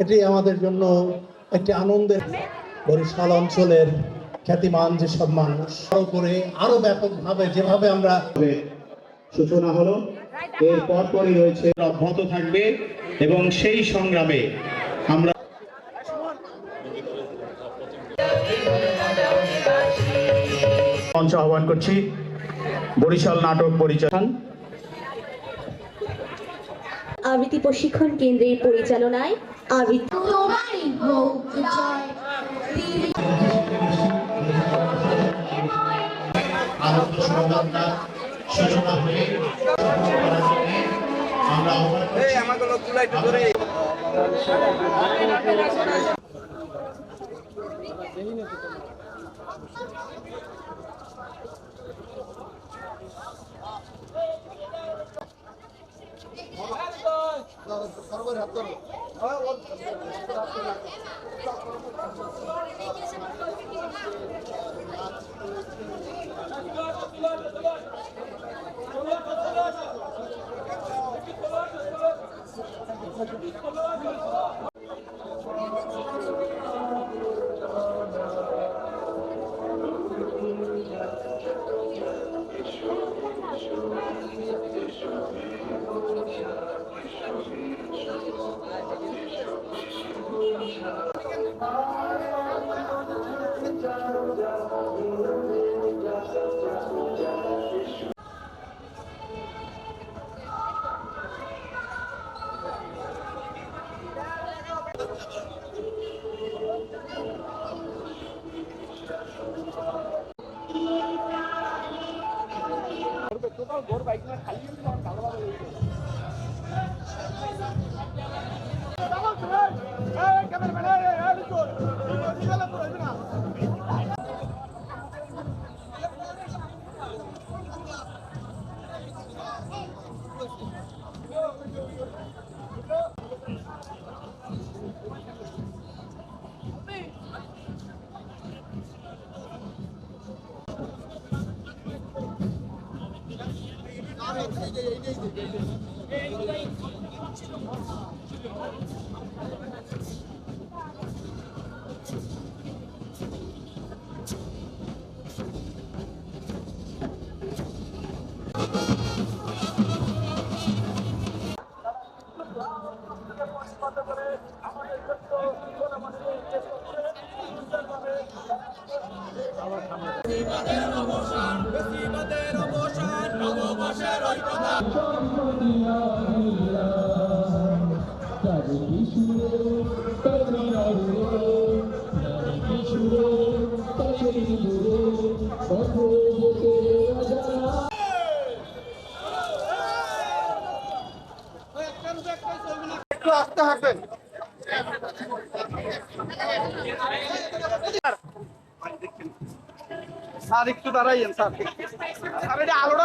এটি আমাদের জন্য একটি আনন্দের বরিশাল অঞ্চলের খ্যাতিমান যেসব মানুষ। আরও করে আরও ব্যাপকভাবে যেভাবে আমরা সূচনা হলো, এর পরপরই রয়েছে অব্যাহত থাকবে এবং সেই সংগ্রামে আমরা মঞ্চ আহ্বান করছি বরিশাল নাটক পরিচালন আবৃত্তি প্রশিক্ষণ কেন্দ্রের পরিচালনায় আবৃত্তি सर्व राहतो তোমারই হোক জয় আনন্দ শোভাযাত্রা সূচনা হয়ে আহ্বান করছি স্যার একটু দাঁড়াইয়েন স্যার। আলোটা